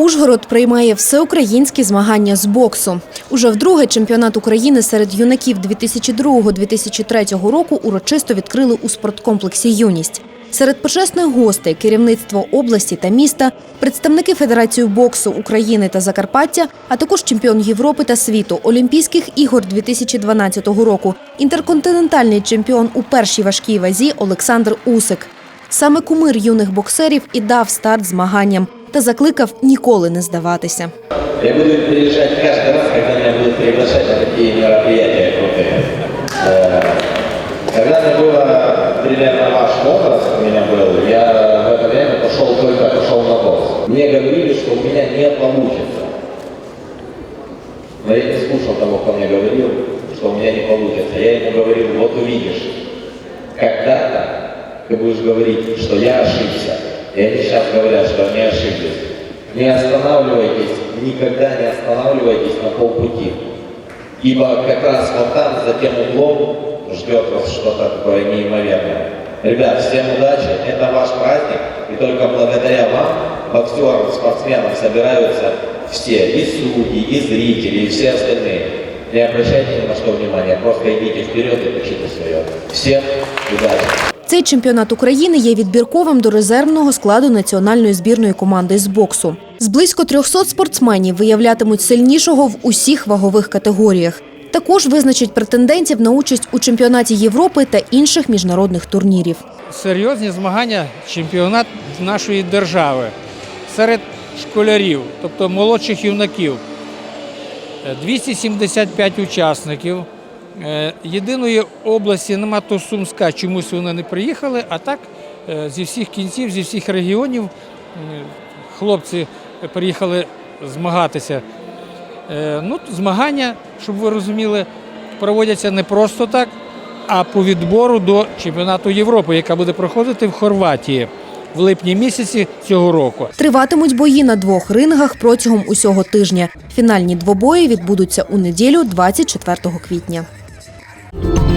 Ужгород приймає всеукраїнські змагання з боксу. Уже вдруге чемпіонат України серед юнаків 2002-2003 року урочисто відкрили у спорткомплексі Юність. Серед почесних гостей керівництво області та міста, представники Федерації боксу України та Закарпаття, а також чемпіон Європи та світу, Олімпійських ігор 2012 року, інтерконтинентальний чемпіон у першій важкій вазі Олександр Усик. Саме кумир юних боксерів і дав старт змаганням та закликав ніколи не здаватися. Я буду приезжать каждый раз, когда меня будут приглашать на такие мероприятия крутые. Э, Когда мне было примерно ваш возраст, у меня был, я в это время пошел только пошел на бокс. Мне говорили, что у меня не получится. Но я не слушал того, кто мне говорил, что у меня не получится. Я ему говорил, вот увидишь, когда-то ты будешь говорить, что я ошибся. И они сейчас говорят, что они ошиблись. Не останавливайтесь, никогда не останавливайтесь на полпути. Ибо как раз вот там, за тем углом, ждет вас что-то такое неимоверное. Ребят, всем удачи, это ваш праздник, и только благодаря вам, боксерам, спортсменам, собираются все, и судьи, и зрители, и все остальные. Не обращайте ни на что внимания, просто идите вперед и пишите свое. Всем удачи! Цей чемпіонат України є відбірковим до резервного складу національної збірної команди з боксу. З близько 300 спортсменів виявлятимуть сильнішого в усіх вагових категоріях. Також визначать претендентів на участь у чемпіонаті Європи та інших міжнародних турнірів. серйозні змагання, чемпіонат нашої держави серед школярів, тобто молодших юнаків. Е, 275 учасників. Е, Єдиної області нема то Сумська, чомусь вони не приїхали, а так е, зі всіх кінців, зі всіх регіонів хлопці приїхали змагатися. Е, Ну, змагання, щоб ви розуміли, проводяться не просто так, а по відбору до чемпіонату Європи, яка буде проходити в Хорватії в липні місяці цього року. Триватимуть бої на двох рингах протягом усього тижня. Фінальні двобої відбудуться у неділю, 24 квітня. Thank you.